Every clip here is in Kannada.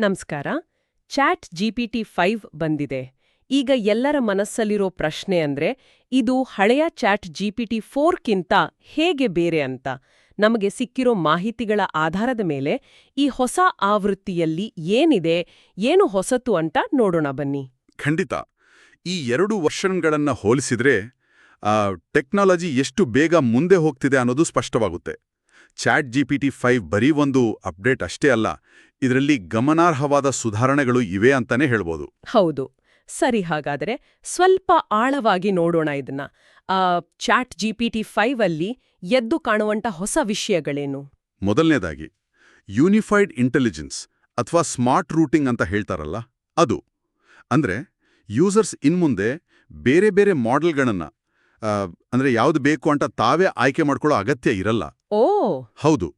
ನಮಸ್ಕಾರ. ಚಾಟ್ ಜಿಪಿಟಿ ಫೈವ್ ಬಂದಿದೆ. ಈಗ ಎಲ್ಲರ ಮನಸ್ಸಲ್ಲಿರೋ ಪ್ರಶ್ನೆ ಅಂದ್ರೆ, ಇದು ಹಳೆಯ ಚಾಟ್ ಜಿಪಿಟಿ ಫೋರ್ಕ್ಕಿಂತ ಹೇಗೆ ಬೇರೆ ಅಂತ. ನಮಗೆ ಸಿಕ್ಕಿರೋ ಮಾಹಿತಿಗಳ ಆಧಾರದ ಮೇಲೆ ಈ ಹೊಸ ಆವೃತ್ತಿಯಲ್ಲಿ ಏನಿದೆ, ಏನು ಹೊಸತು ಅಂತ ನೋಡೋಣ ಬನ್ನಿ. ಖಂಡಿತ. ಈ ಎರಡು ವರ್ಷನ್ಗಳನ್ನ ಹೋಲಿಸಿದ್ರೆ ಟೆಕ್ನಾಲಜಿ ಎಷ್ಟು ಬೇಗ ಮುಂದೆ ಹೋಗ್ತಿದೆ ಅನ್ನೋದು ಸ್ಪಷ್ಟವಾಗುತ್ತೆ. ಚಾಟ್ ಜಿಪಿಟಿ ಫೈವ್ ಬರೀ ಒಂದು ಅಪ್ಡೇಟ್ ಅಷ್ಟೇ ಅಲ್ಲ ಇದರಲ್ಲಿ ಗಮನಾರ್ಹವಾದ ಸುಧಾರಣೆಗಳು ಇವೆ ಅಂತಾನೆ ಹೇಳ್ಬೋದು. ಹೌದು. ಸರಿ ಹಾಗಾದರೆ ಸ್ವಲ್ಪ ಆಳವಾಗಿ ನೋಡೋಣ ಇದನ್ನ ಆ, ಚಾಟ್ ಜಿಪಿಟಿ ಫೈವ್ ಅಲ್ಲಿ ಎದ್ದು ಕಾಣುವಂಥ ಹೊಸ ವಿಷಯಗಳೇನು? ಮೊದಲನೇದಾಗಿ ಯೂನಿಫೈಡ್ ಇಂಟೆಲಿಜೆನ್ಸ್ ಅಥವಾ ಸ್ಮಾರ್ಟ್ ರೂಟಿಂಗ್ ಅಂತ ಹೇಳ್ತಾರಲ್ಲ ಅದು. ಅಂದ್ರೆ ಯೂಸರ್ಸ್ ಇನ್ಮುಂದೆ ಬೇರೆ ಬೇರೆ ಮಾಡೆಲ್ಗಳನ್ನ ಅಂದ್ರೆ ಯಾವ್ದು ಬೇಕು ಅಂತ ತಾವೇ ಆಯ್ಕೆ ಮಾಡ್ಕೊಳ್ಳೋ ಅಗತ್ಯ ಇರಲ್ಲ. ಓ! ಹೌದು.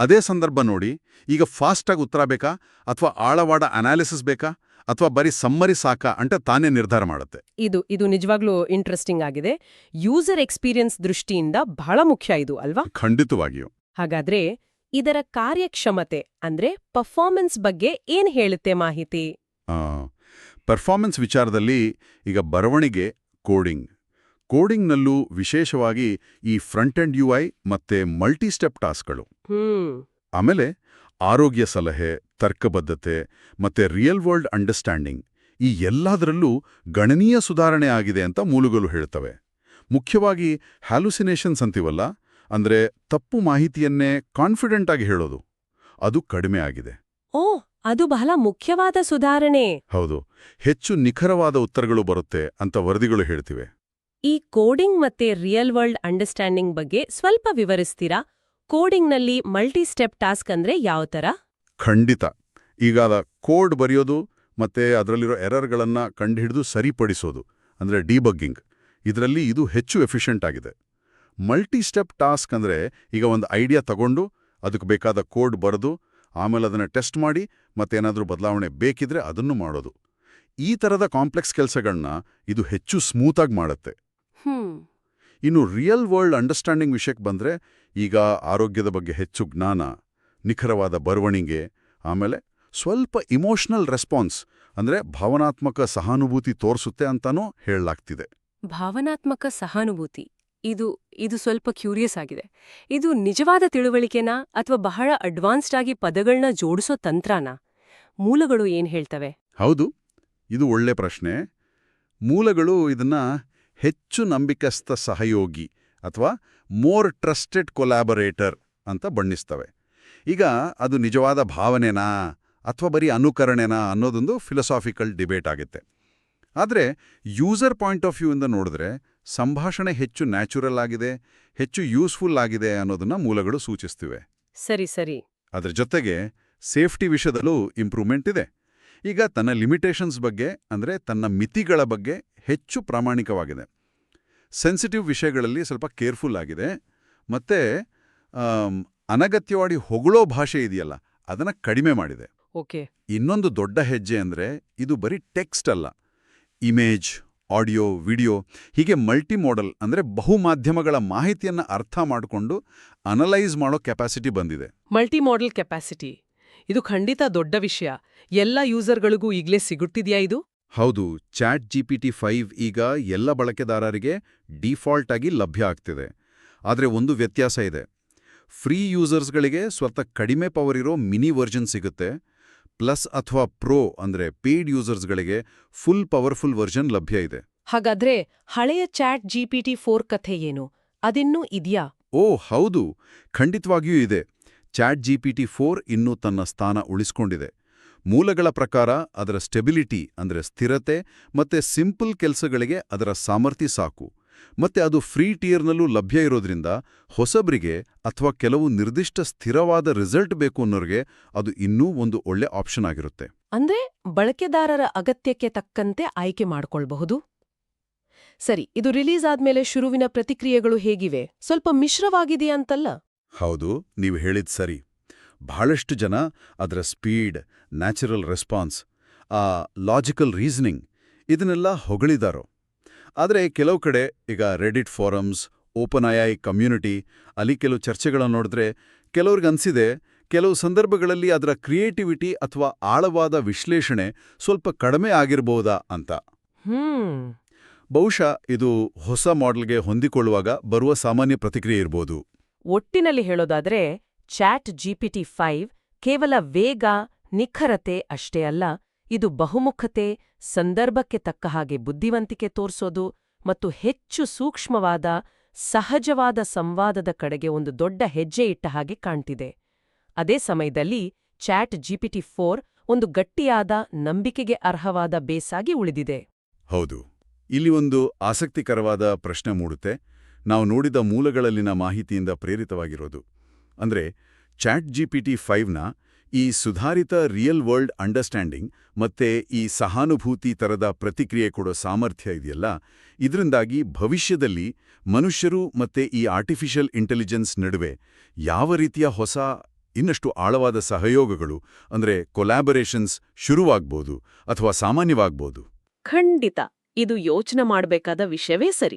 ಅದೇ ಸಂದರ್ಭ ನೋಡಿ ಈಗ ಫಾಸ್ಟಾಗಿ ಉತ್ತರ ಬೇಕಾ? ಅಥವಾ ಆಳವಾಡ ಅನಾಲಿಸಿಸ್ ಬೇಕಾ? ಅಥವಾ ಬರೀ ಸಮ್ಮರಿ ಸಾಕಾ ಅಂತ ತಾನೇ ನಿರ್ಧಾರ ಮಾಡುತ್ತೆ. ಇದು ಇದು ನಿಜವಾಗ್ಲೂ ಇಂಟ್ರೆಸ್ಟಿಂಗ್ ಆಗಿದೆ. ಯೂಸರ್ ಎಕ್ಸ್ಪೀರಿಯನ್ಸ್ ದೃಷ್ಟಿಯಿಂದ ಬಹಳ ಮುಖ್ಯ ಇದು ಅಲ್ವಾ? ಖಂಡಿತವಾಗಿಯೂ. ಹಾಗಾದ್ರೆ ಇದರ ಕಾರ್ಯಕ್ಷಮತೆ ಅಂದ್ರೆ ಪರ್ಫಾರ್ಮೆನ್ಸ್ ಬಗ್ಗೆ ಏನ್ ಹೇಳುತ್ತೆ ಮಾಹಿತಿ? ಪರ್ಫಾರ್ಮೆನ್ಸ್ ವಿಚಾರದಲ್ಲಿ ಈಗ ಬರವಣಿಗೆ ಕೋಡಿಂಗ್. ಕೋಡಿಂಗ್ನಲ್ಲೂ ವಿಶೇಷವಾಗಿ ಈ ಫ್ರಂಟ್ ಎಂಡ್ ಯು ಐ ಮತ್ತೆ ಮಲ್ಟಿ ಸ್ಟೆಪ್ ಟಾಸ್ಕ್ಗಳು ಆಮೇಲೆ ಆರೋಗ್ಯ ಸಲಹೆ ತರ್ಕಬದ್ಧತೆ ಮತ್ತೆ ರಿಯಲ್ ವರ್ಲ್ಡ್ ಅಂಡರ್ಸ್ಟ್ಯಾಂಡಿಂಗ್ ಈ ಎಲ್ಲದರಲ್ಲೂ ಗಣನೀಯ ಸುಧಾರಣೆ ಆಗಿದೆ ಅಂತ ಮೂಲಗಳು ಹೇಳ್ತವೆ. ಮುಖ್ಯವಾಗಿ ಹ್ಯಾಲುಸಿನೇಷನ್ಸ್ ಅಂತೀವಲ್ಲ ಅಂದ್ರೆ ತಪ್ಪು ಮಾಹಿತಿಯನ್ನೇ ಕಾನ್ಫಿಡೆಂಟ್ ಆಗಿ ಹೇಳೋದು. ಅದು ಕಡಿಮೆ ಆಗಿದೆ. ಓ ಅದು ಬಹಳ ಮುಖ್ಯವಾದ ಸುಧಾರಣೆ. ಹೌದು. ಹೆಚ್ಚು ನಿಖರವಾದ ಉತ್ತರಗಳು ಬರುತ್ತೆ ಅಂತ ವರದಿಗಳು ಹೇಳ್ತಿವೆ. ಈ ಕೋಡಿಂಗ್ ಮತ್ತೆ ರಿಯಲ್ ವರ್ಲ್ಡ್ ಅಂಡರ್ಸ್ಟ್ಯಾಂಡಿಂಗ್ ಬಗ್ಗೆ ಸ್ವಲ್ಪ ವಿವರಿಸ್ತೀರಾ? ಕೋಡಿಂಗ್ನಲ್ಲಿ ಮಲ್ಟಿ ಸ್ಟೆಪ್ ಟಾಸ್ಕ್ ಅಂದ್ರೆ ಯಾವ ಥರ ಖಂಡಿತ. ಈಗ ಕೋಡ್ ಬರೆಯೋದು ಮತ್ತೆ ಅದರಲ್ಲಿರೋ ಎರರ್ಗಳನ್ನು ಕಂಡುಹಿಡಿದು ಸರಿಪಡಿಸೋದು, ಅಂದ್ರೆ ಡಿಬಗ್ಗಿಂಗ್ ಇದರಲ್ಲಿ ಇದು ಹೆಚ್ಚು ಎಫಿಷಿಯಂಟ್ ಆಗಿದೆ. ಮಲ್ಟಿ ಸ್ಟೆಪ್ ಟಾಸ್ಕ್ ಅಂದ್ರೆ ಈಗ ಒಂದು ಐಡಿಯಾ ತಗೊಂಡು ಅದಕ್ಕೆ ಬೇಕಾದ ಕೋಡ್ ಬರೆದು, ಆಮೇಲೆ ಅದನ್ನು ಟೆಸ್ಟ್ ಮಾಡಿ ಮತ್ತೇನಾದ್ರೂ ಬದಲಾವಣೆ ಬೇಕಿದ್ರೆ ಅದನ್ನು ಮಾಡೋದು. ಈ ಥರದ ಕಾಂಪ್ಲೆಕ್ಸ್ ಕೆಲಸಗಳನ್ನ ಇದು ಹೆಚ್ಚು ಸ್ಮೂತಾಗಿ ಮಾಡುತ್ತೆ. ಇನ್ನು ರಿಯಲ್ ವರ್ಲ್ಡ್ ಅಂಡರ್ಸ್ಟ್ಯಾಂಡಿಂಗ್ ವಿಷಯಕ್ಕೆ ಬಂದ್ರೆ ಈಗ ಆರೋಗ್ಯದ ಬಗ್ಗೆ ಹೆಚ್ಚು ಜ್ಞಾನ ನಿಖರವಾದ ಬರವಣಿಗೆ ಆಮೇಲೆ ಸ್ವಲ್ಪ ಇಮೋಷನಲ್ ರೆಸ್ಪಾನ್ಸ್ ಅಂದ್ರೆ ಭಾವನಾತ್ಮಕ ಸಹಾನುಭೂತಿ ತೋರಿಸುತ್ತೆ ಅಂತಾನೂ ಹೇಳಲಾಗ್ತಿದೆ. ಭಾವನಾತ್ಮಕ ಸಹಾನುಭೂತಿ. ಇದು ಇದು ಸ್ವಲ್ಪ ಕ್ಯೂರಿಯಸ್ ಆಗಿದೆ. ಇದು ನಿಜವಾದ ತಿಳುವಳಿಕೆನಾ ಅಥವಾ ಬಹಳ ಅಡ್ವಾನ್ಸ್ಡ್ ಆಗಿ ಪದಗಳನ್ನ ಜೋಡಿಸೋ ತಂತ್ರನಾ? ಮೂಲಗಳು ಏನು ಹೇಳ್ತವೆ? ಹೌದು. ಇದು ಒಳ್ಳೆ ಪ್ರಶ್ನೆ. ಮೂಲಗಳು ಇದನ್ನ ಹೆಚ್ಚು ನಂಬಿಕಸ್ಥ ಸಹಯೋಗಿ ಅಥವಾ ಮೋರ್ ಟ್ರಸ್ಟೆಡ್ ಕೊಲಾಬರೇಟರ್ ಅಂತ ಬಣ್ಣಿಸ್ತವೆ. ಈಗ ಅದು ನಿಜವಾದ ಭಾವನೆನಾ ಅಥವಾ ಬರೀ ಅನುಕರಣೆನಾ ಅನ್ನೋದೊಂದು ಫಿಲಸಾಫಿಕಲ್ ಡಿಬೇಟ್ ಆಗುತ್ತೆ. ಆದರೆ ಯೂಸರ್ ಪಾಯಿಂಟ್ ಆಫ್ ವ್ಯೂ ಇಂದ ನೋಡಿದ್ರೆ ಸಂಭಾಷಣೆ ಹೆಚ್ಚು ನ್ಯಾಚುರಲ್ ಆಗಿದೆ ಹೆಚ್ಚು ಯೂಸ್ಫುಲ್ ಆಗಿದೆ ಅನ್ನೋದನ್ನ ಮೂಲಗಳು ಸೂಚಿಸ್ತಿವೆ. ಸರಿ ಸರಿ. ಅದರ ಜೊತೆಗೆ ಸೇಫ್ಟಿ ವಿಷಯದಲ್ಲೂ ಇಂಪ್ರೂವ್ಮೆಂಟ್ ಇದೆ. ಈಗ ತನ್ನ ಲಿಮಿಟೇಷನ್ಸ್ ಬಗ್ಗೆ ಅಂದರೆ ತನ್ನ ಮಿತಿಗಳ ಬಗ್ಗೆ ಹೆಚ್ಚು ಪ್ರಾಮಾಣಿಕವಾಗಿದೆ. ಸೆನ್ಸಿಟಿವ್ ವಿಷಯಗಳಲ್ಲಿ ಸ್ವಲ್ಪ ಕೇರ್ಫುಲ್ ಆಗಿದೆ. ಮತ್ತೆ ಅನಗತ್ಯವಾಗಿ ಹೊಗಳೋ ಭಾಷೆ ಇದೆಯಲ್ಲ ಅದನ್ನು ಕಡಿಮೆ ಮಾಡಿದೆ. ಓಕೆ. ಇನ್ನೊಂದು ದೊಡ್ಡ ಹೆಜ್ಜೆ ಅಂದರೆ ಇದು ಬರೀ ಟೆಕ್ಸ್ಟ್ ಅಲ್ಲ. ಇಮೇಜ್ ಆಡಿಯೋ ವಿಡಿಯೋ ಹೀಗೆ ಮಲ್ಟಿ ಮೋಡಲ್ ಅಂದರೆ ಬಹುಮಾಧ್ಯಮಗಳ ಮಾಹಿತಿಯನ್ನು ಅರ್ಥ ಮಾಡಿಕೊಂಡು ಅನಲೈಸ್ ಮಾಡೋ ಕೆಪಾಸಿಟಿ ಬಂದಿದೆ. ಮಲ್ಟಿ ಮಾಡೆಲ್ ಕೆಪಾಸಿಟಿ ಇದು ಖಂಡಿತ ದೊಡ್ಡ ವಿಷಯ. ಎಲ್ಲ ಯೂಸರ್ಗಳಿಗೂ ಈಗಲೇ ಸಿಗುತ್ತಿದೆಯಾ ಇದು? ಹೌದು ಚಾಟ್ ಟಿ ಫೈವ್ ಈಗ ಎಲ್ಲ ಬಳಕೆದಾರರಿಗೆ ಡಿಫಾಲ್ಟ್ ಆಗಿ ಲಭ್ಯ ಆಗ್ತಿದೆ. ಆದರೆ ಒಂದು ವ್ಯತ್ಯಾಸ ಇದೆ. ಫ್ರೀ ಯೂಸರ್ಸ್ಗಳಿಗೆ ಸ್ವಲ್ಪ ಕಡಿಮೆ ಪವರ್ ಇರೋ ಮಿನಿ ವರ್ಜನ್ ಸಿಗುತ್ತೆ. ಪ್ಲಸ್ ಅಥವಾ ಪ್ರೋ ಅಂದರೆ ಪೇಯ್ಡ್ ಯೂಸರ್ಸ್ಗಳಿಗೆ ಫುಲ್ ಪವರ್ಫುಲ್ ವರ್ಜನ್ ಲಭ್ಯ ಇದೆ. ಹಾಗಾದ್ರೆ ಹಳೆಯ ಚಾಟ್ ಟಿ ಫೋರ್ ಕಥೆ ಏನು? ಅದಿನ್ನೂ ಇದ್ಯಾ? ಓ ಹೌದು. ಖಂಡಿತವಾಗಿಯೂ ಇದೆ. ಚಾಟ್ ಟಿ ಫೋರ್ ಇನ್ನೂ ತನ್ನ ಸ್ಥಾನ ಉಳಿಸ್ಕೊಂಡಿದೆ. ಮೂಲಗಳ ಪ್ರಕಾರ ಅದರ ಸ್ಟೆಬಿಲಿಟಿ ಅಂದರೆ ಸ್ಥಿರತೆ ಮತ್ತೆ ಸಿಂಪಲ್ ಕೆಲಸಗಳಿಗೆ ಅದರ ಸಾಮರ್ಥ್ಯ ಸಾಕು. ಮತ್ತೆ ಅದು ಫ್ರೀ ಟಿಯರ್ನಲ್ಲೂ ಲಭ್ಯ ಇರೋದ್ರಿಂದ ಹೊಸಬರಿಗೆ ಅಥವಾ ಕೆಲವು ನಿರ್ದಿಷ್ಟ ಸ್ಥಿರವಾದ ರಿಸಲ್ಟ್ ಬೇಕು ಅನ್ನೋರಿಗೆ ಅದು ಇನ್ನೂ ಒಂದು ಒಳ್ಳೆ ಆಪ್ಷನ್ ಆಗಿರುತ್ತೆ. ಅಂದ್ರೆ ಬಳಕೆದಾರರ ಅಗತ್ಯಕ್ಕೆ ತಕ್ಕಂತೆ ಆಯ್ಕೆ ಮಾಡ್ಕೊಳ್ಬಹುದು? ಸರಿ ಇದು ರಿಲೀಸ್ ಆದ್ಮೇಲೆ ಶುರುವಿನ ಪ್ರತಿಕ್ರಿಯೆಗಳು ಹೇಗಿವೆ? ಸ್ವಲ್ಪ ಮಿಶ್ರವಾಗಿದೆಯಂತಲ್ಲ ಹೌದು ನೀವು ಹೇಳಿದ್ ಸರಿ. ಬಹಳಷ್ಟು ಜನ ಅದರ ಸ್ಪೀಡ್ ನ್ಯಾಚುರಲ್ ರೆಸ್ಪಾನ್ಸ್ ಆ ಲಾಜಿಕಲ್ ರೀಸನಿಂಗ್ ಇದನ್ನೆಲ್ಲ ಹೊಗಳಿದಾರೋ. ಆದರೆ ಕೆಲವು ಕಡೆ ಈಗ Reddit forums OpenAI community ಅಲ್ಲಿ ಕೆಲವು ಚರ್ಚೆಗಳನ್ನು ನೋಡಿದ್ರೆ ಕೆಲವ್ರಿಗೆ ಅನ್ಸಿದೆ ಕೆಲವು ಸಂದರ್ಭಗಳಲ್ಲಿ ಅದರ ಕ್ರಿಯೇಟಿವಿಟಿ ಅಥವಾ ಆಳವಾದ ವಿಶ್ಲೇಷಣೆ ಸ್ವಲ್ಪ ಕಡಿಮೆ ಆಗಿರಬಹುದಾ ಅಂತ. ಬಹುಶಃ ಇದು ಹೊಸ ಮಾಡೆಲ್ಗೆ ಹೊಂದಿಕೊಳ್ಳುವಾಗ ಬರುವ ಸಾಮಾನ್ಯ ಪ್ರತಿಕ್ರಿಯೆ ಇರ್ಬೋದು. ಒಟ್ಟಿನಲ್ಲಿ ಹೇಳೋದಾದ್ರೆ ಚಾಟ್ ಜಿಪಿಟಿ ಫೈವ್ ಕೇವಲ ವೇಗ, ನಿಖರತೆ ಅಷ್ಟೇ ಅಲ್ಲ, ಇದು ಬಹುಮುಖತೆ, ಸಂದರ್ಭಕ್ಕೆ ತಕ್ಕ ಹಾಗೆ ಬುದ್ಧಿವಂತಿಕೆ ತೋರಿಸೋದು ಮತ್ತು ಹೆಚ್ಚು ಸೂಕ್ಷ್ಮವಾದ, ಸಹಜವಾದ ಸಂವಾದದ ಕಡೆಗೆ ಒಂದು ದೊಡ್ಡ ಹೆಜ್ಜೆ ಇಟ್ಟ ಹಾಗೆ ಕಾಣ್ತಿದೆ. ಅದೇ ಸಮಯದಲ್ಲಿ ಚಾಟ್ ಜಿಪಿಟಿ ಫೋರ್ ಒಂದು ಗಟ್ಟಿಯಾದ, ನಂಬಿಕೆಗೆ ಅರ್ಹವಾದ ಬೇಸಾಗಿ ಉಳಿದಿದೆ. ಹೌದು, ಇಲ್ಲಿ ಒಂದು ಆಸಕ್ತಿಕರವಾದ ಪ್ರಶ್ನೆ ಮೂಡುತ್ತೆ. ನಾವು ನೋಡಿದ ಮೂಲಗಳಲ್ಲಿನ ಮಾಹಿತಿಯಿಂದ ಪ್ರೇರಿತವಾಗಿರೋದು. ಅಂದ್ರೆ ಚಾಟ್ ಟಿ ಫೈವ್ನ ಈ ಸುಧಾರಿತ ರಿಯಲ್ ವರ್ಲ್ಡ್ ಅಂಡರ್ಸ್ಟ್ಯಾಂಡಿಂಗ್ ಮತ್ತೆ ಈ ಸಹಾನುಭೂತಿ ತರದ ಪ್ರತಿಕ್ರಿಯೆ ಕೊಡೋ ಸಾಮರ್ಥ್ಯ ಇದೆಯಲ್ಲ, ಇದರಿಂದಾಗಿ ಭವಿಷ್ಯದಲ್ಲಿ ಮನುಷ್ಯರು ಮತ್ತೆ ಈ ಆರ್ಟಿಫಿಷಿಯಲ್ ಇಂಟೆಲಿಜೆನ್ಸ್ ನಡುವೆ ಯಾವ ರೀತಿಯ ಹೊಸ, ಇನ್ನಷ್ಟು ಆಳವಾದ ಸಹಯೋಗಗಳು, ಅಂದ್ರೆ ಕೊಲ್ಯಾಬರೇಷನ್ಸ್ ಶುರುವಾಗ್ಬೋದು ಅಥವಾ ಸಾಮಾನ್ಯವಾಗ್ಬೋದು? ಖಂಡಿತ. ಇದು ಯೋಚನೆ ಮಾಡಬೇಕಾದ ವಿಷಯವೇ ಸರಿ.